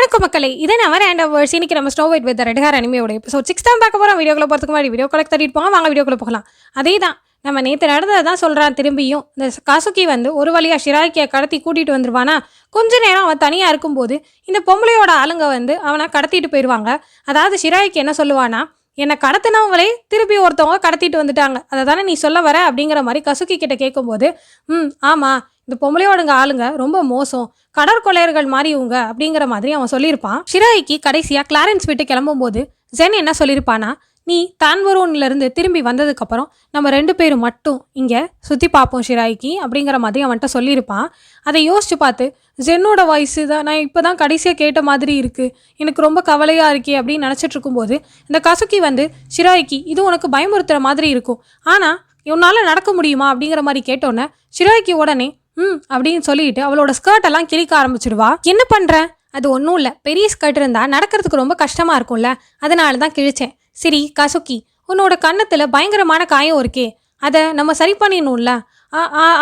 வணக்கம் மக்களை. இதே நம்ம ரேண்ட் வேர்ஸ் இன்னைக்கு நம்ம stove white with red hair அனிமையோட so six தான் பார்க்க போகிறோம் வீடியோக்குள்ள போகிறதுக்கு முன்னாடி வீடியோ கலெக்ட் தட்டிட்டு போவோம் வாங்க வீடியோக்குள்ள போகலாம். அதே தான் நம்ம நேற்று நடந்ததை தான் சொல்கிறான் திரும்பியும். இந்த காசுக்கி வந்து ஒரு வழியாக ஷிராக்கியை கடத்தி கூட்டிகிட்டு வந்துருவானா? கொஞ்ச நேரம் அவன் தனியாக இருக்கும்போது இந்த பொம்பளையோட ஆளுங்க வந்து அவனை கடத்திட்டு போயிடுவாங்க அதாவது ஷிராய்க்கு என்ன சொல்லுவானா என்னை கடத்தினவங்களே திருப்பி ஒருத்தவங்க கடத்திட்டு வந்துட்டாங்க. அதை தானே நீ சொல்ல வர அப்படிங்கிற மாதிரி கசுக்கி கிட்ட கேட்கும்போது ம் ஆமாம் இந்த பொம்பளையோடுங்க ஆளுங்க ரொம்ப மோசம். கடற்கொள்ளையர்கள் மாதிரி இவங்க அப்படிங்கிற மாதிரி அவன் சொல்லியிருப்பான். ஷிராய்க்கு கடைசியாக கிளாரன்ஸ் விட்டு கிளம்பும்போது ஜென் என்ன சொல்லியிருப்பானா நீ தான்வரூன்ல இருந்து திரும்பி வந்ததுக்கப்புறம் நம்ம ரெண்டு பேரும் மட்டும் இங்கே சுற்றி பார்ப்போம் ஷிராய்க்கு அப்படிங்கிற மாதிரி அவன்கிட்ட சொல்லியிருப்பான். அதை யோசிச்சு பார்த்து ஜென்னோட வாய்ஸு தான் நான் இப்போ தான் கடைசியாக கேட்ட மாதிரி இருக்குது எனக்கு ரொம்ப கவலையாக இருக்கே அப்படின்னு நினச்சிட்டு இருக்கும்போது இந்த கசுக்கி வந்து ஷிராய்க்கு இது உனக்கு பயமுறுத்துகிற மாதிரி இருக்கும். ஆனால் உன்னால் நடக்க முடியுமா? அப்படிங்கிற மாதிரி கேட்டோன்னே ஷிராய்க்கு உடனே ம் அப்படின்னு சொல்லிட்டு அவளோட ஸ்கர்ட் எல்லாம் கிழிக்க ஆரம்பிச்சிடுவா. என்ன பண்ணுறேன் அது ஒன்றும் இல்லை. பெரிய ஸ்கர்ட் இருந்தால் நடக்கிறதுக்கு ரொம்ப கஷ்டமாக இருக்கும்ல. அதனால தான் கிழிச்சேன். சரி கசுக்கி உன்னோட கன்னத்தில் பயங்கரமான காயம் இருக்கே. அதை நம்ம சரி பண்ணிடணும்ல.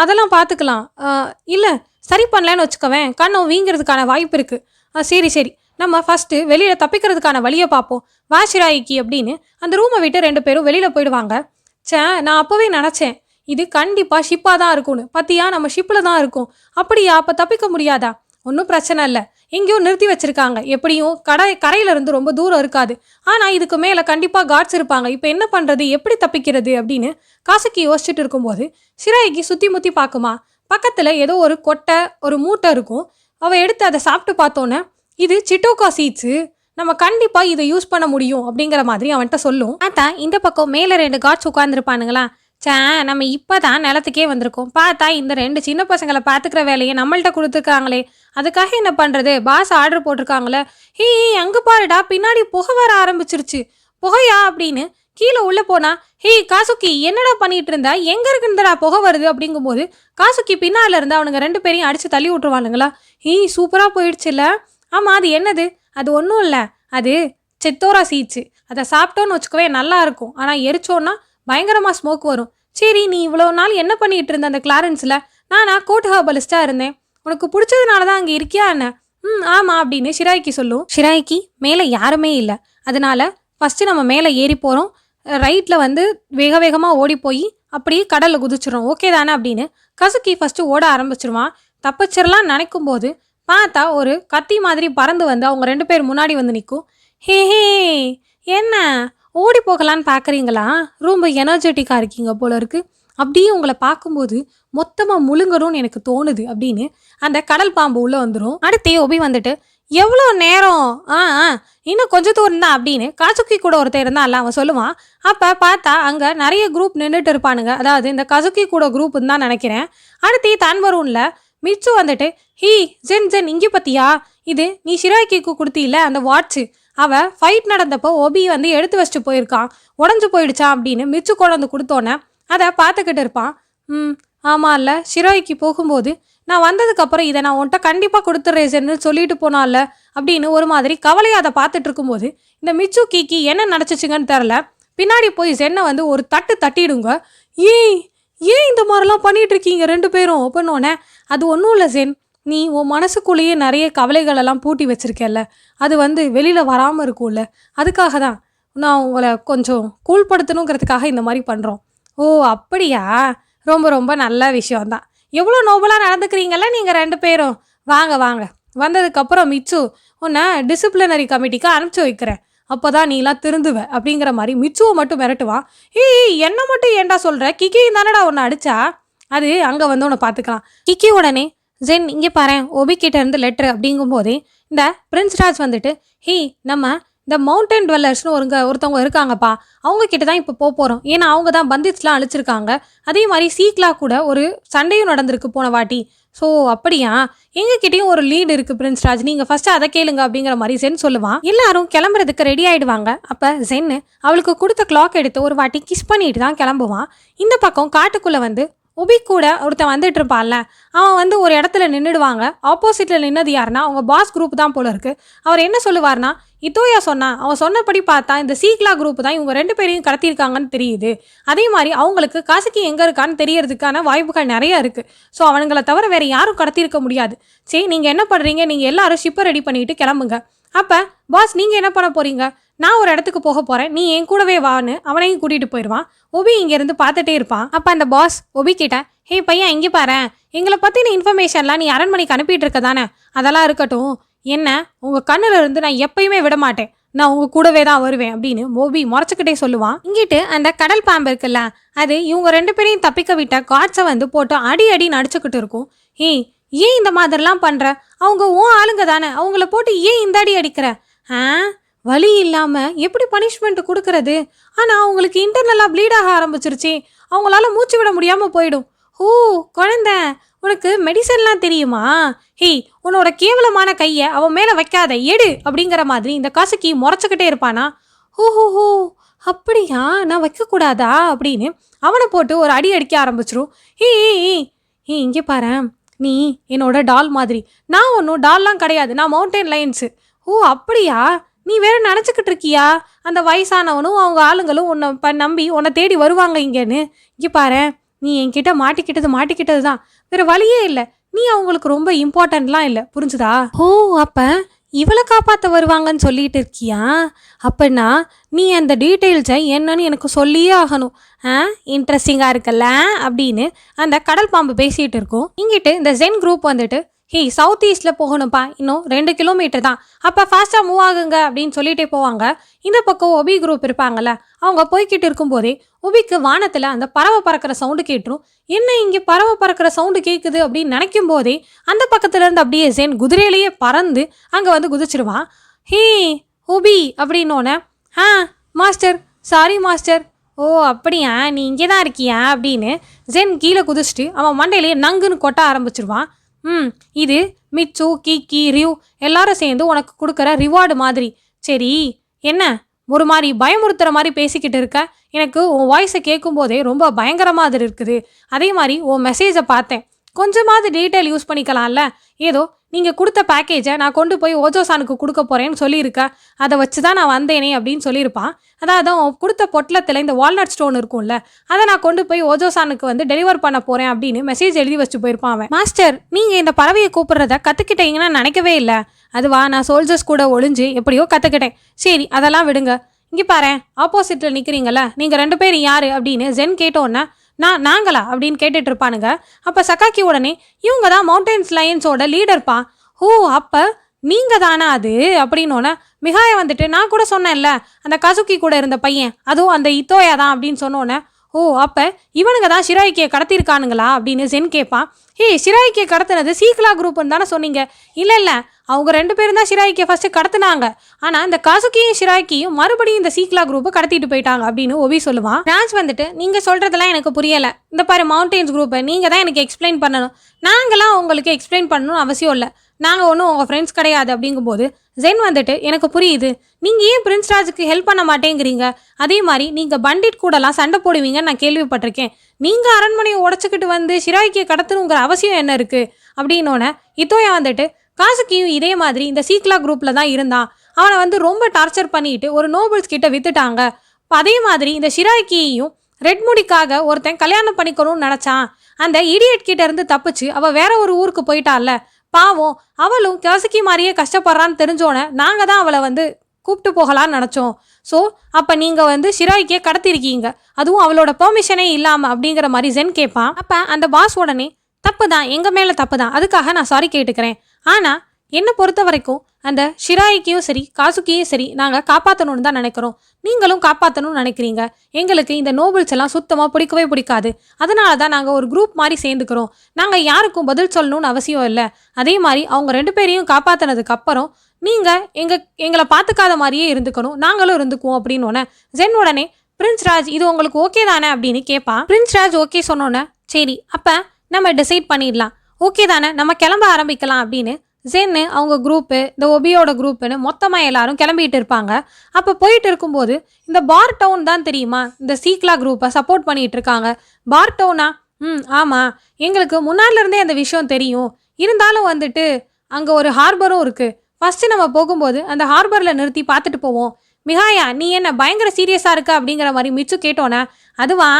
அதெல்லாம் பார்த்துக்கலாம் இல்லை சரி பண்ணலன்னு வச்சுக்கவேன். கண்ணம் வீங்கிறதுக்கான வாய்ப்பு இருக்குது ஆ, சரி சரி. நம்ம ஃபர்ஸ்ட்டு வெளியில் தப்பிக்கிறதுக்கான வழியை பார்ப்போம் வாஷிராய்க்கு அப்படின்னு அந்த ரூமை விட்டு ரெண்டு பேரும் வெளியில் போயிடுவாங்க. ச்சே நான் அப்போவே நினச்சேன். இது கண்டிப்பாக ஷிப்பாக தான் இருக்கும்னு. பத்தியா நம்ம ஷிப்பில் தான் இருக்கும். அப்படியா அப்போ தப்பிக்க முடியாதா? ஒன்றும் பிரச்சனை இல்லை. எங்கேயோ நிறுத்தி வச்சிருக்காங்க. எப்படியும் கடை கரையிலேருந்து ரொம்ப தூரம் இருக்காது. ஆனால் இதுக்கு மேலே கண்டிப்பாக காட்ஸ் இருப்பாங்க. இப்போ என்ன பண்ணுறது எப்படி தப்பிக்கிறது? அப்படின்னு காசுக்கு யோசிச்சுட்டு இருக்கும்போது சிராய்க்கு சுற்றி முற்றி பார்க்குமா? பக்கத்தில் ஏதோ ஒரு கொட்டை ஒரு மூட்டை இருக்கும். அவள் எடுத்து அதை சாப்பிட்டு பார்த்தோன்னே இது சிட்டோகா சீட்ஸு நம்ம கண்டிப்பாக இதை யூஸ் பண்ண முடியும் அப்படிங்கிற மாதிரி அவன்கிட்ட சொல்லும். பார்த்தா இந்த பக்கம் மேலே ரெண்டு காட்ஸ் உட்காந்துருப்பானுங்களா சே நம்ம இப்போ தான் நிலத்துக்கே வந்திருக்கோம். பார்த்தா இந்த ரெண்டு சின்ன பசங்களை பார்த்துக்கிற வேலையை நம்மள்ட்ட கொடுத்துருக்காங்களே. அதுக்காக என்ன பண்ணுறது பாஸ் ஆர்டர் போட்டிருக்காங்களே ஹீ அங்கே பாருடா பின்னாடி புகை வர ஆரம்பிச்சிருச்சு. புகையா? அப்படின்னு கீழே உள்ளே போனா ஹே காசுக்கி என்னடா பண்ணிட்டு இருந்தா? எங்க இருக்குன்றடா புகை வருது? அப்படிங்கும்போது காசுக்கி பின்னால இருந்து அவனுங்க ரெண்டு பேரையும் அடிச்சு தள்ளி விட்டுருவானுங்களா? ஹீ சூப்பராக போயிடுச்சுல்ல. ஆமாம் அது என்னது? அது ஒன்றும் இல்லை. அது செத்தோரா சீச்சு. அதை சாப்பிட்டோன்னு வச்சுக்கவே நல்லா இருக்கும். ஆனால் எரிச்சோன்னா பயங்கரமாக ஸ்மோக் வரும். சரி நீ இவ்வளோ நாள் என்ன பண்ணிட்டு இருந்த அந்த கிளாரன்ஸில் நானா கோட் ஹர்பலிஸ்டாக இருந்தேன். உனக்கு பிடிச்சதுனால தான் அங்கே இருக்கியா என்ன? ம் ஆமாம் அப்படின்னு ஷிராய்க்கு சொல்லும். ஷிராய்க்கு மேலே யாருமே இல்லை. அதனால ஃபஸ்ட்டு நம்ம மேலே ஏறி போகிறோம் ரைட்டில் வந்து வேக வேகமாக ஓடி போய் அப்படியே கடலில் குதிச்சிடும் ஓகே தானே அப்படின்னு கசுக்கி ஃபஸ்ட்டு ஓட ஆரம்பிச்சிருவான். தப்பிச்சிடலாம் நினைக்கும் போது பார்த்தா ஒரு கத்தி மாதிரி பறந்து வந்து அவங்க ரெண்டு பேர் முன்னாடி வந்து நிற்கும் ஹே ஹே என்ன? ஓடி போகலான்னு பார்க்குறீங்களா ரொம்ப எனர்ஜெட்டிக்காக இருக்கீங்க போல இருக்குது அப்படியே உங்களை பார்க்கும்போது மொத்தமாக முழுங்கணும்னு எனக்கு தோணுது அப்படின்னு அந்த கடல் பாம்பு உள்ளே வந்துடும் அடுத்தே ஒபி வந்துட்டு எவ்வளோ நேரம்? ஆ ஆ இன்னும் கொஞ்சம் தூரம் தான் அப்படின்னு காசுக்கி கூட ஒருத்தர் இருந்தால் அவன் சொல்லுவான். அப்போ பார்த்தா அங்கே நிறைய குரூப் நின்றுட்டு இருப்பானுங்க. அதாவது இந்த கசுக்கி கூட குரூப்புன்னு தான் நினைக்கிறேன். அடுத்து தன்வரூனில் மிச்சு வந்துட்டு ஹீ ஜென் ஜென் இங்கே பற்றியா இது நீ ஷிராய்க்கு கொடுத்தில அந்த வாட்ச்சு அவள் ஃபைட் நடந்தப்போ ஒபி வந்து எடுத்து வச்சுட்டு போயிருக்கான். உடஞ்சு போயிடுச்சா அப்படின்னு மிச்சு கொண்டு வந்து கொடுத்தோன்னே அதை பார்த்துக்கிட்டு இருப்பான். ம் ஆமாம் இல்லை ஷிரோய்க்கு போகும்போது நான் வந்ததுக்கப்புறம் இதை நான் உன்கிட்ட கண்டிப்பாக கொடுத்துட்றேன் சொல்லிட்டு போனால அப்படின்னு ஒரு மாதிரி கவலையாக அதை பார்த்துட்டு இருக்கும்போது இந்த மிச்சு கீக்கி என்ன நினச்சிச்சுங்கன்னு தெரில பின்னாடி போய் சென்னை வந்து ஒரு தட்டு தட்டிடுங்க. ஏய் ஏன் இந்த மாதிரிலாம் பண்ணிகிட்ருக்கீங்க இருக்கீங்க ரெண்டு பேரும்? அப்படின்னோடனே அது ஒன்றும் இல்லை சென் நீ உன் மனசுக்குள்ளேயே நிறைய கவலைகள் எல்லாம் பூட்டி வச்சிருக்கேல்ல. அது வந்து வெளியில் வராமல் இருக்கும்ல. அதுக்காக தான் நான் உங்களை கொஞ்சம் கூழ்படுத்தணுங்கிறதுக்காக இந்த மாதிரி பண்ணுறோம் ஓ அப்படியா? ரொம்ப ரொம்ப நல்ல விஷயம்தான். எவ்வளோ நோபலாக நடந்துக்கிறீங்கள நீங்கள் ரெண்டு பேரும்? வாங்க வாங்க. வந்ததுக்கப்புறம் மிச்சு உன்னை டிசிப்ளினரி கமிட்டிக்கு அனுப்பிச்சி வைக்கிறேன். அப்போ தான் நீலாம் திருந்துவ அப்படிங்கிற மாதிரி மிச்சுவை மட்டும் மிரட்டுவான் ஏய் என்ன மட்டும் ஏன்டா சொல்கிற கிக்கி தானடா உன்னை அடிச்சா? அது அங்கே வந்து உன்னை பார்த்துக்கலாம் கிக்கி உடனே ஜென் இங்கே பாரு ஒபி கிட்ட இருந்து லெட்ரு அப்படிங்கும்போதே இந்த பிரின்ஸ் ராஜ் வந்துட்டு ஹே நம்ம இந்த மவுண்டன் டுவெல்லர்ஸ்னு ஒருங்க ஒருத்தவங்க இருக்காங்கப்பா. அவங்க கிட்ட தான் இப்போ போக போகிறோம் ஏன்னா அவங்க தான் பந்தித்ஸ்லாம் அழிச்சிருக்காங்க. அதே மாதிரி சீக்லா கூட ஒரு சண்டையும் நடந்திருக்கு போன வாட்டி. ஸோ அப்படியா? எங்ககிட்டயும் ஒரு லீடு இருக்கு பிரின்ஸ் ராஜ். நீங்க ஃபர்ஸ்ட் அதை கேளுங்க அப்படிங்கிற மாதிரி சென் சொல்லுவான். எல்லாரும் கிளம்புறதுக்கு ரெடி ஆயிடுவாங்க. அப்ப சென்னு அவளுக்கு கொடுத்த கிளாக் எடுத்து ஒரு வாட்டி கிஸ் பண்ணிட்டு தான் கிளம்புவான். இந்த பக்கம் காட்டுக்குள்ள வந்து உபி கூட ஒருத்தன் வந்துட்டு இருப்பான்ல அவன் வந்து ஒரு இடத்துல நின்றுடுவாங்க ஆப்போசிட்டில் நின்னது யாருன்னா அவங்க பாஸ் குரூப் தான் போல இருக்கு. அவர் என்ன சொல்லுவார்னா இதோயா சொன்னா அவன் சொன்னபடி பார்த்தா இந்த சீக்லா குரூப் தான் இவங்க ரெண்டு பேரையும் கடத்தியிருக்காங்கன்னு தெரியுது. அதே மாதிரி அவங்களுக்கு காசுக்கு எங்கே இருக்கான்னு தெரியறதுக்கான வாய்ப்புகள் நிறைய இருக்கு. ஸோ அவனுங்களை தவிர வேற யாரும் கடத்தியிருக்க முடியாது. சரி நீங்கள் என்ன பண்ணுறீங்க நீங்கள் எல்லாரும் ஷிப்பை ரெடி பண்ணிட்டு கிளம்புங்க. அப்போ பாஸ் நீங்கள் என்ன பண்ண போறீங்க? நான் ஒரு இடத்துக்கு போக போகிறேன் நீ என் கூடவே வான்னு அவனையும் கூட்டிகிட்டு போயிடுவான். ஒபி இங்கேருந்து பார்த்துட்டே இருப்பான். அப்போ அந்த பாஸ் ஒபி கிட்ட ஹே பையன் இங்கே பாரு. எங்களை பற்றின இன்ஃபர்மேஷன்லாம் நீ அரண்மனைக்கு அனுப்பிட்டு இருக்க தானே? அதெல்லாம் இருக்கட்டும். என்ன? உங்கள் கண்ணில் இருந்து நான் எப்பயுமே விட மாட்டேன். நான் உங்க கூடவே தான் வருவேன் அப்படின்னு மோபி முறைச்சிக்கிட்டே சொல்லுவான். இங்கிட்டு அந்த கடல் பாம்பு இருக்குல்ல அது இவங்க ரெண்டு பேரையும் தப்பிக்க விட்ட காட்ஸை வந்து போட்டு அடி அடி நடிச்சுக்கிட்டு இருக்கும். ஏய் ஏன் இந்த மாதிரிலாம் பண்ற? அவங்க உன் ஆளுங்க தானே. அவங்கள போட்டு ஏன் இந்த அடி அடிக்கிற? ஆ? வலி இல்லாமல் எப்படி பனிஷ்மெண்ட் கொடுக்கறது? ஆனால் அவங்களுக்கு இன்டர்னலாக ப்ளீட் ஆக ஆரம்பிச்சிருச்சு. அவங்களால மூச்சு விட முடியாமல் போயிடும். ஓ குழந்தை உனக்கு மெடிசன்லாம் தெரியுமா? ஹேய் உன்னோட கேவலமான கையை அவன் மேலே வைக்காத எடு அப்படிங்கிற மாதிரி இந்த காசுக்கு முறைச்சிக்கிட்டே இருப்பானா? ஹோ ஹோ ஹோ அப்படியா? நான் வைக்கக்கூடாதா? அப்படின்னு அவனை போட்டு ஒரு அடி அடிக்க ஆரம்பிச்சிரும். ஏய் ஏய் இங்கே பாரு. நீ என்னோட டால் மாதிரி. நான் ஒன்றும் டால்லாம் கிடையாது. நான் மவுண்டைன் லைன்ஸு ஓ அப்படியா? நீ வேற நினச்சிக்கிட்டு இருக்கியா? அந்த வயசானவனும் அவங்க ஆளுங்களும் உன்னை ப நம்பி உன்னை தேடி வருவாங்க இங்கேன்னு. இங்கே பாரு நீ என்கிட்ட மாட்டிக்கிட்டது மாட்டிக்கிட்டது தான். வேற வழியே இல்லை. நீ அவங்களுக்கு ரொம்ப இம்பார்ட்டன்ட்லாம் இல்லை. புரிஞ்சுதா? ஓ அப்போ இவளை காப்பாற்ற வருவாங்கன்னு சொல்லிட்டு இருக்கியா? அப்படின்னா நீ அந்த டீட்டெயில்ஸை என்னன்னு எனக்கு சொல்லியே ஆகணும். ஆ இன்ட்ரெஸ்டிங்காக இருக்குல்ல? அப்படின்னு அந்த கடல் பாம்பு பேசிகிட்டு இருக்கும். இங்கிட்டு இந்த ஜென் குரூப் வந்துட்டு ஹே சவுத் ஈஸ்டில் போகணும்ப்பா இன்னும் ரெண்டு கிலோமீட்டர் தான். அப்போ ஃபாஸ்ட்டாக மூவ் ஆகுங்க அப்படின்னு சொல்லிட்டே போவாங்க. இந்த பக்கம் ஒபி குரூப் இருப்பாங்கள்ல அவங்க போய்கிட்டு இருக்கும்போதே ஒபிக்கு வானத்தில் அந்த பறவை பறக்கிற சவுண்டு கேட்டுரும். என்ன இங்கே பறவை பறக்கிற சவுண்டு கேட்குது அப்படின்னு நினைக்கும் போதே அந்த பக்கத்துலேருந்து அப்படியே சேன் குதிரையிலேயே பறந்து அங்கே வந்து குதிச்சிருவான் ஹே ஒபி அப்படின்னோடனே ஆ மாஸ்டர் சாரி மாஸ்டர் ஓ அப்படியா? நீ இங்கே தான் இருக்கியா? அப்படின்னு ஜென் கீழே குதிச்சுட்டு அவன் மண்டையிலேயே நங்குன்னு கொட்ட ஆரம்பிச்சிருவான். ம் இது மிச்சு கீக்கி ரியூ எல்லாரும் சேர்ந்து உனக்கு கொடுக்குற ரிவார்டு மாதிரி. சரி என்ன? ஒரு மாதிரி பயமுறுத்துகிற மாதிரி பேசிக்கிட்டு இருக்க? எனக்கு உன் வாய்ஸை கேட்கும்போதே ரொம்ப பயங்கரமாக இருக்குது. அதே மாதிரி உன் மெசேஜை பார்த்தேன். கொஞ்சமாவது டீட்டெயில் யூஸ் பண்ணிக்கலாம்ல. ஏதோ நீங்கள் கொடுத்த பேக்கேஜை நான் கொண்டு போய் ஓஜோசானுக்கு கொடுக்க போகிறேன்னு சொல்லியிருக்க. அதை வச்சு தான் நான் வந்தேனே அப்படின்னு சொல்லியிருப்பான். அதாவது அவன் கொடுத்த பொட்டலத்தில் இந்த வால்நட் ஸ்டோன் இருக்கும்ல அதை நான் கொண்டு போய் ஓஜோசானுக்கு வந்து டெலிவர் பண்ண போகிறேன் அப்படின்னு மெசேஜ் எழுதி வச்சு போயிருப்பான் அவன். மாஸ்டர் நீங்கள் இந்த பறவையை கூப்பிட்றத கற்றுக்கிட்டீங்கன்னா நினைக்கவே இல்லை. அதுவா நான் சோல்ஜர்ஸ் கூட ஒளிஞ்சு எப்படியோ கற்றுக்கிட்டேன் சரி அதெல்லாம் விடுங்க. இங்கே பாரு ஆப்போசிட்டில் நிற்கிறீங்களா நீங்கள் ரெண்டு பேரும் யார்? அப்படின்னு ஜென் கேட்டோன்னே நான் நாங்களா? அப்படின்னு கேட்டுட்டு இருப்பானுங்க. அப்போ சக்காக்கி உடனே இவங்க தான் மவுண்டன்ஸ் லயன்ஸோட லீடர்ப்பா ஓ அப்போ நீங்கள் தானா அது? அப்படின்னோடனே மிகாய வந்துட்டு நான் கூட சொன்னேன்ல அந்த கசுக்கி கூட இருந்த பையன் அதுவும் அந்த இத்தோயா தான் அப்படின்னு சொன்னோன்னே ஓ அப்போ இவனுங்க தான் ஷிராய்க்கியை கடத்தியிருக்கானுங்களா? அப்படின்னு சென் கேட்பான் ஏய் ஷிராய்க்கியை கடத்தினது சீக்லா குரூப்னு தானே சொன்னீங்க? இல்லை இல்லை அவங்க ரெண்டு பேரும் தான் ஷிராய்க்கியை ஃபஸ்ட்டு கடத்துனாங்க. ஆனால் இந்த காசுக்கியும் ஷிராய்க்கியும் மறுபடியும் இந்த சீக்லா குரூப்பை கடத்திட்டு போயிட்டாங்க அப்படின்னு ஒபி சொல்லுவான். ராஜ் வந்துட்டு நீங்கள் சொல்கிறதெல்லாம் எனக்கு புரியலை. இந்த பாரு மவுண்டெயின்ஸ் குரூப்பை நீங்கள் தான் எனக்கு எக்ஸ்பிளைன் பண்ணணும். நாங்களாம் உங்களுக்கு எக்ஸ்பிளைன் பண்ணணும்னு அவசியம் இல்லை. நாங்கள் ஒன்றும் உங்கள் ஃப்ரெண்ட்ஸ் கிடையாது. அப்படிங்கும்போது ஜென் வந்துட்டு எனக்கு புரியுது. நீங்கள் ஏன் பிரின்ஸ் ராஜுக்கு ஹெல்ப் பண்ண மாட்டேங்கிறீங்க? அதே மாதிரி நீங்கள் பண்டிட் கூடலாம் சண்டை போடுவீங்கன்னு நான் கேள்விப்பட்டிருக்கேன். நீங்கள் அரண்மனையை உடச்சிக்கிட்டு வந்து ஷிராய்க்கியை கடத்தணுங்கிற அவசியம் என்ன இருக்குது அப்படின்னோடனே இத்தோயா வந்துட்டு காசுக்கியும் இதே மாதிரி இந்த சீக்லா குரூப்பில் தான் இருந்தான். அவனை வந்து ரொம்ப டார்ச்சர் பண்ணிட்டு ஒரு நோபல்ஸ் கிட்ட வித்துட்டாங்க. அதே மாதிரி இந்த ஷிராக்கியையும் ரெட் முடிக்காக ஒருத்தன் கல்யாணம் பண்ணிக்கணும்னு நினச்சான். அந்த இடியட் கிட்ட இருந்து தப்பிச்சு அவள் வேற ஒரு ஊருக்கு போயிட்டால பாவம் அவளும் கசக்கி மாதிரியே கஷ்டப்படுறான்னு தெரிஞ்சோன்னே நாங்கள் தான் அவளை வந்து கூப்பிட்டு போகலான்னு நினச்சோம். ஸோ அப்போ நீங்கள் வந்து ஷிராய்க்கே கடத்திருக்கீங்க. அதுவும் அவளோட பெர்மிஷனே இல்லாமல் அப்படிங்கிற மாதிரி ஜென் கேட்பான் அப்போ அந்த பாஸ் உடனே தப்பு தான் எங்கள் மேலே தப்பு தான். அதுக்காக நான் சாரி கேட்டுக்கிறேன். ஆனால் என்னை பொறுத்த வரைக்கும் அந்த ஷிராய்க்கையும் சரி காசுக்கியும் சரி நாங்கள் காப்பாற்றணும்னு தான் நினைக்கிறோம். நீங்களும் காப்பாற்றணும்னு நினைக்கிறீங்க. எங்களுக்கு இந்த நோபல்ஸ் எல்லாம் சுத்தமாக பிடிக்கவே பிடிக்காது. அதனால தான் நாங்கள் ஒரு குரூப் மாதிரி சேர்ந்துக்கிறோம். நாங்கள் யாருக்கும் பதில் சொல்லணும்னு அவசியம் இல்லை. அதே மாதிரி அவங்க ரெண்டு பேரையும் காப்பாற்றினதுக்கு அப்புறம் நீங்கள் எங்கள் எங்களை பார்த்துக்காத மாதிரியே இருந்துக்கணும். நாங்களும் இருந்துக்குவோம் அப்படின்னு உடனே ஜென் உடனே பிரின்ஸ் ராஜ் இது உங்களுக்கு ஓகே தானே? அப்படின்னு கேட்பான் பிரின்ஸ் ராஜ் ஓகே சொன்னோன்னே சரி அப்போ நம்ம டிசைட் பண்ணிடலாம். ஓகே தானே நம்ம கிளம்ப ஆரம்பிக்கலாம் அப்படின்னு ஜென்னு அவங்க குரூப்பு இந்த ஒபியோட குரூப்புன்னு மொத்தமாக எல்லாரும் கிளம்பிட்டு இருப்பாங்க. அப்போ போயிட்டு இருக்கும்போது இந்த பார் டவுன் தான் தெரியுமா? இந்த சீக்லா குரூப்பை சப்போர்ட் பண்ணிட்டு இருக்காங்க. பார் டவுனா ம் ஆமாம் எங்களுக்கு முன்னாடிலேருந்தே அந்த விஷயம் தெரியும். இருந்தாலும் வந்துட்டு அங்கே ஒரு ஹார்பரும் இருக்குது ஃபஸ்ட்டு நம்ம போகும்போது அந்த ஹார்பரில் நிறுத்தி பார்த்துட்டு போவோம். மிகாயா நீ என்ன பயங்கர சீரியஸாக இருக்க அப்படிங்கிற மாதிரி மிச்சு கேட்டோன்னே அதுவா?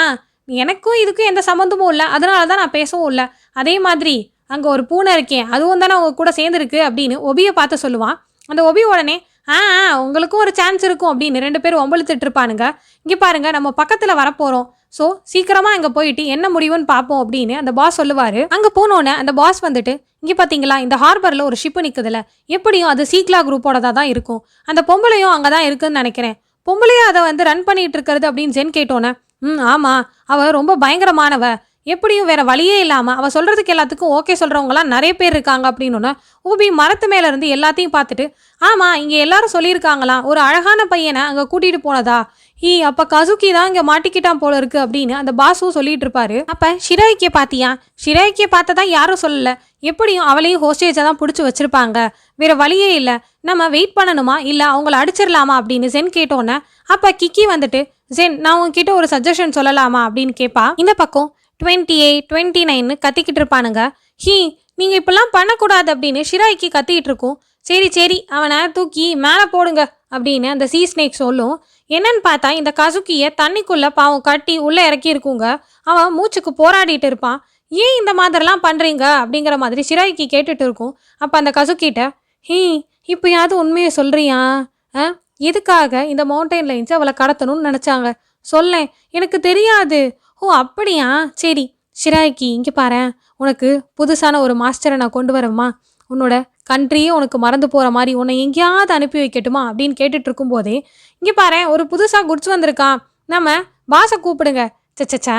எனக்கும் இதுக்கும் எந்த சம்மந்தமும் இல்லை. அதனால தான் நான் பேசவும் இல்லை. அதே மாதிரி அங்கே ஒரு பூனை இருக்கேன் அதுவும் தானே அவங்க கூட சேர்ந்துருக்கு அப்படின்னு ஒபியை பார்த்து சொல்லுவான். அந்த ஒபி உடனே ஆ ஆ, உங்களுக்கும் ஒரு சான்ஸ் இருக்கும் அப்படின்னு ரெண்டு பேரும் ஒம்பழுத்துட்டு இருப்பானுங்க. இங்கே பாருங்க நம்ம பக்கத்தில் வரப்போகிறோம் ஸோ சீக்கிரமாக அங்கே போயிட்டு என்ன முடிவுன்னு பார்ப்போம் அப்படின்னு அந்த பாஸ் சொல்லுவார். அங்கே போனோன்னே அந்த பாஸ் வந்துட்டு இங்கே பார்த்தீங்களா இந்த ஹார்பரில் ஒரு ஷிப்பு நிற்குதுல எப்படியும் அது சீக்லா குரூப்போட தான் இருக்கும். அந்த பொம்பளையும் அங்கே தான் இருக்குதுன்னு நினைக்கிறேன். பொம்பளையும் அதை வந்து ரன் பண்ணிகிட்டு இருக்கிறது அப்படின்னு ஜென் கேட்டோன்னே ம் ஆமாம் அவள் ரொம்ப பயங்கரமானவ. எப்படியும் வேற வழியே இல்லாமல் அவள் சொல்கிறதுக்கு எல்லாத்துக்கும் ஓகே சொல்கிறவங்களாம் நிறைய பேர் இருக்காங்க அப்படின்னு ஊபி மரத்து மேலே இருந்து எல்லாத்தையும் பார்த்துட்டு ஆமாம் இங்கே எல்லாரும் சொல்லியிருக்காங்களாம் ஒரு அழகான பையனை அங்கே கூட்டிகிட்டு போனதா? ஈ அப்போ கசுக்கி தான் இங்கே மாட்டிக்கிட்டான் போல இருக்கு அப்படின்னு அந்த பாசும் சொல்லிட்டு இருப்பாரு. அப்போ ஷிராய்க்கிய பார்த்தியா ஷிராய்க்கிய பார்த்ததா யாரும் சொல்லலை. எப்படியும் அவளையும் ஹோஸ்டேஜை தான் பிடிச்சி வச்சுருப்பாங்க. வேறு வழியே இல்லை. நம்ம வெயிட் பண்ணணுமா? இல்லை அவங்கள அடிச்சிடலாமா அப்படின்னு சென் கேட்டோன்னே அப்போ கிக்கி வந்துட்டு ஜென் நான் உங்ககிட்ட ஒரு சஜஷன் சொல்லலாமா? அப்படின்னு கேட்பா இந்த பக்கம் டுவெண்ட்டி எயிட் டுவெண்ட்டி நைன்னு கத்திக்கிட்டு இருப்பானுங்க. ஹீ நீங்கள் இப்படிலாம் பண்ணக்கூடாது அப்படின்னு ஷிராய்க்கு கத்திக்கிட்டு இருக்கும். சரி சரி அவனை தூக்கி மேலே போடுங்க அப்படின்னு அந்த சீ ஸ்னேக் சொல்லும். என்னன்னு பார்த்தா இந்த கசுக்கியை தண்ணிக்குள்ளே பாவம் கட்டி உள்ளே இறக்கி இருக்குங்க அவன் மூச்சுக்கு போராடிட்டு இருப்பான். ஏன் இந்த மாதிரிலாம் பண்ணுறீங்க அப்படிங்கிற மாதிரி ஷிராய்க்கு கேட்டுட்டு இருக்கும். அப்போ அந்த கசுக்கிட்ட ஹீ இப்போயாவது உண்மையை சொல்கிறியா ஆ எதுக்காக இந்த மவுண்டைன் லைன்ஸ் அவளை கடத்தணும்னு நினச்சாங்க? சொல்லேன் எனக்கு தெரியாது. ஓ அப்படியா? சரி ஷிராய்க்கு இங்கே பாரு உனக்கு புதுசான ஒரு மாஸ்டரை நான் கொண்டு வரேம்மா உன்னோட கண்ட்ரியே உனக்கு மறந்து போகிற மாதிரி உன்னை எங்கேயாவது அனுப்பி வைக்கட்டுமா? அப்படின்னு கேட்டுட்டு இருக்கும்போதே இங்கே பாரு ஒரு புதுசாக குட்ஸ் வந்திருக்கான். நம்ம பாஸை கூப்பிடுங்க. சச்சச்சா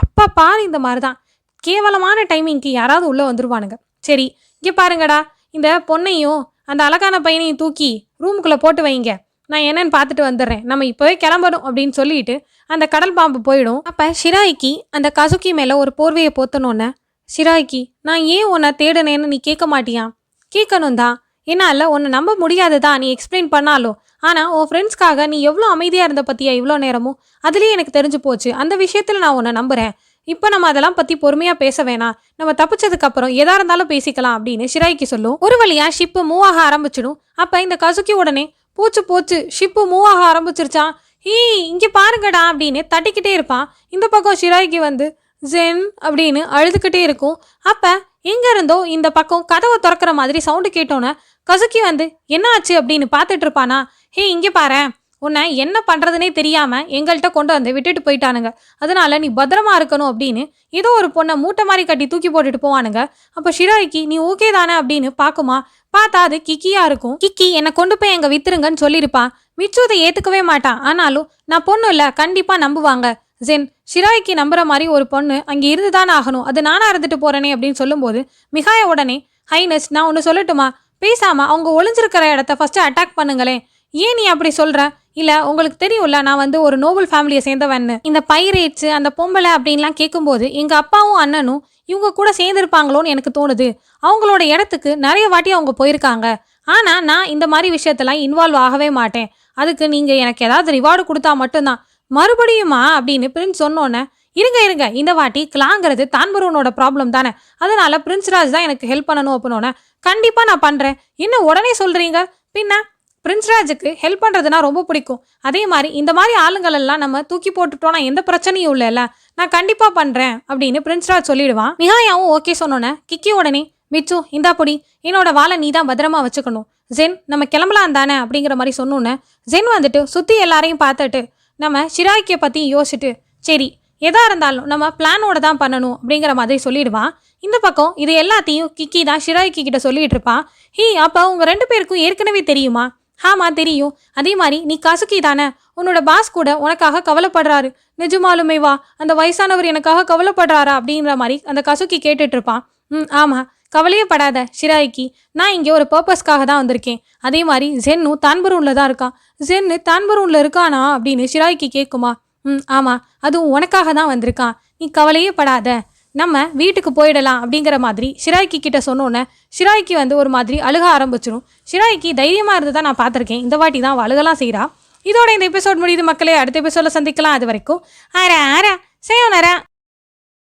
எப்போ பாரு இந்த மாதிரி தான் கேவலமான டைமிங்க்கு யாராவது உள்ளே வந்துருவானுங்க. சரி இங்கே பாருங்கடா. இந்த பொண்ணையும் அந்த அழகான பையனையும் தூக்கி ரூமுக்குள்ளே போட்டு வைங்க. நான் என்னன்னு பார்த்துட்டு வந்துடுறேன். நம்ம இப்போவே கிளம்பணும் அப்படின்னு சொல்லிட்டு அந்த கடல் பாம்பு போயிடும். அப்போ ஷிராய்க்கு அந்த கசுக்கி மேலே ஒரு போர்வையை போத்தணுன்னே ஷிராய்க்கு நான் ஏன் உன்னை தேடுனேன்னு நீ கேட்க மாட்டியா? கேட்கணும் தான் என்னால் உன்னை நம்ப முடியாது தான் நீ எக்ஸ்பிளைன் பண்ணாலும். ஆனால் உன் ஃப்ரெண்ட்ஸ்க்காக நீ எவ்வளோ அமைதியாக இருந்த பற்றியா இவ்வளோ நேரமும்? அதுலேயே எனக்கு தெரிஞ்சு போச்சு. அந்த விஷயத்தில் நான் உன்னை நம்புகிறேன் இப்போ நம்ம அதெல்லாம் பற்றி பொறுமையாக பேச வேணாம். நம்ம தப்பிச்சதுக்கு அப்புறம் இருந்தாலும் பேசிக்கலாம் அப்படின்னு ஷிராய்க்கு சொல்லும். ஒரு வழியாக ஷிப்பு மூவ் ஆக ஆரம்பிச்சிடும். அப்போ இந்த கசுக்கி உடனே போச்சு போச்சு. ஷிப்பு மூவ் ஆக ஆரம்பிச்சிருச்சான் ஈ இங்கே பாருங்கடா அப்படின்னு தட்டிக்கிட்டே இருப்பான். இந்த பக்கம் ஷிராய்க்கு வந்து ஜென் அப்படின்னு அழுதுகிட்டே இருக்கும். அப்போ எங்க இருந்தோ இந்த பக்கம் கதவை திறக்கிற மாதிரி சவுண்டு கேட்டோன்னே கசுக்கி வந்து என்ன ஆச்சு? அப்படின்னு பார்த்துட்டு இருப்பானா. ஹே இங்கே பாரேன். உன்னை என்ன பண்ணுறதுனே தெரியாமல் எங்கள்கிட்ட கொண்டு வந்து விட்டுட்டு போயிட்டானுங்க. அதனால நீ பத்திரமா இருக்கணும் அப்படின்னு ஏதோ ஒரு பொண்ணை மூட்டை மாதிரி கட்டி தூக்கி போட்டுட்டு போவானுங்க. அப்போ ஷிராய்க்கு நீ ஓகே தானே? அப்படின்னு பார்க்குமா பார்த்தா அது கிக்கியாக இருக்கும். கிக்கி என்னை கொண்டு போய் எங்கே வித்துருங்கன்னு சொல்லியிருப்பான் மிச்சத்தை ஏற்றுக்கவே மாட்டான் ஆனாலும் நான் பொண்ணு இல்லை கண்டிப்பாக நம்புவாங்க. ஜென் ஷிராய்க்கு நம்புற மாதிரி ஒரு பொண்ணு அங்கே இருந்து தான் ஆகணும். அது நானாக இருந்துட்டு போகிறேனே அப்படின்னு சொல்லும்போது மிகாய உடனே ஹைனஸ் நான் ஒன்று சொல்லட்டுமா? பேசாமல் அவங்க ஒளிஞ்சிருக்கிற இடத்த ஃபஸ்ட்டு அட்டாக் பண்ணுங்களேன். ஏன் நீ அப்படி சொல்கிற இல்லை உங்களுக்கு தெரியும்ல நான் வந்து ஒரு நோபல் ஃபேமிலியை சேர்ந்தவன்னு. இந்த பைரேட்ஸ் அந்த பொம்பளை அப்படின்லாம் கேட்கும்போது எங்கள் அப்பாவும் அண்ணனும் இவங்க கூட சேர்ந்துருப்பாங்களோன்னு எனக்கு தோணுது. அவங்களோட இடத்துக்கு நிறைய வாட்டி அவங்க போயிருக்காங்க. ஆனால் நான் இந்த மாதிரி விஷயத்தெல்லாம் இன்வால்வ் ஆகவே மாட்டேன். அதுக்கு நீங்கள் எனக்கு ஏதாவது ரிவார்டு கொடுத்தா மட்டும்தான். மறுபடியுமா அப்படின்னு பிரின்ஸ் சொன்னோன்னே இருங்க இருங்க. இந்த வாட்டி கிளாங்கிறது தான்பருவனோட ப்ராப்ளம் தானே. அதனால பிரின்ஸ் ராஜ் தான் எனக்கு ஹெல்ப் பண்ணணும் அப்படின்னோன்னே கண்டிப்பாக நான் பண்ணுறேன் என்ன உடனே சொல்கிறீங்க பின்ன பிரின்ஸ்ராஜுக்கு ஹெல்ப் பண்ணுறதுனா ரொம்ப பிடிக்கும். அதே மாதிரி இந்த மாதிரி ஆளுங்கள் எல்லாம் நம்ம தூக்கி போட்டுட்டோம்னா எந்த பிரச்சனையும் இல்லைல்ல. நான் கண்டிப்பாக பண்ணுறேன் அப்படின்னு பிரின்ஸ்ராஜ் சொல்லிடுவான். மிகாயாவும் ஓகே சொன்னோன்னே கிக்கி உடனே மிச்சு இந்தா பொடி என்னோட வாளை நீ தான் பத்திரமா வச்சுக்கணும். ஜென் நம்ம கிளம்பலாம் தானே? அப்படிங்கிற மாதிரி சொன்னோன்னே ஜென் வந்துட்டு சுற்றி எல்லாரையும் பார்த்துட்டு நம்ம ஷிராய்க்கிய பற்றி யோசிச்சுட்டு சரி எதாக இருந்தாலும் நம்ம பிளானோட தான் பண்ணணும் அப்படிங்கிற மாதிரி சொல்லிடுவான். இந்த பக்கம் இது எல்லாத்தையும் கிக்கி தான் ஷிராய்க்கி கிட்ட சொல்லிட்டு இருப்பான். ஹீ அப்போ உங்கள் ரெண்டு பேருக்கும் ஏற்கனவே தெரியுமா? ஆமாம் தெரியும். அதே மாதிரி நீ கசுக்கி தானே உன்னோட பாஸ் கூட உனக்காக கவலைப்படுறாரு. நிஜமாலுமே வா அந்த வயசானவர் எனக்காக கவலைப்படுறாரா? அப்படிங்கிற மாதிரி அந்த கசுக்கி கேட்டுட்டு இருப்பான் ம் ஆமாம் கவலையே படாத ஷிராய்க்கு நான் இங்கே ஒரு பர்பஸ்க்காக தான் வந்திருக்கேன். அதே மாதிரி ஜென்னு தான்பரூனில் தான் இருக்கான். ஜென்னு தான்பரூனில் இருக்கானா? அப்படின்னு ஷிராய்க்கு கேட்குமா. ம் ஆமாம் அதுவும் உனக்காக தான் வந்திருக்கான். நீ கவலையே படாத. நம்ம வீட்டுக்கு போயிடலாம் அப்படிங்கிற மாதிரி ஷிராய்க்கு கிட்ட சொன்னோன்னே ஷிராய்க்கு வந்து ஒரு மாதிரி அழுக ஆரம்பிச்சிடும் ஷிராய்க்கு தைரியமாக இருந்து தான் நான் பார்த்துருக்கேன். இந்த வாட்டி தான் அவள் அழுகலாம் செய்கிறா இதோட இந்த எபிசோட் முடியுது மக்களே. அடுத்த எபிசோட சந்திக்கலாம். அது வரைக்கும் ஆரா ஆரா செய்யோனரா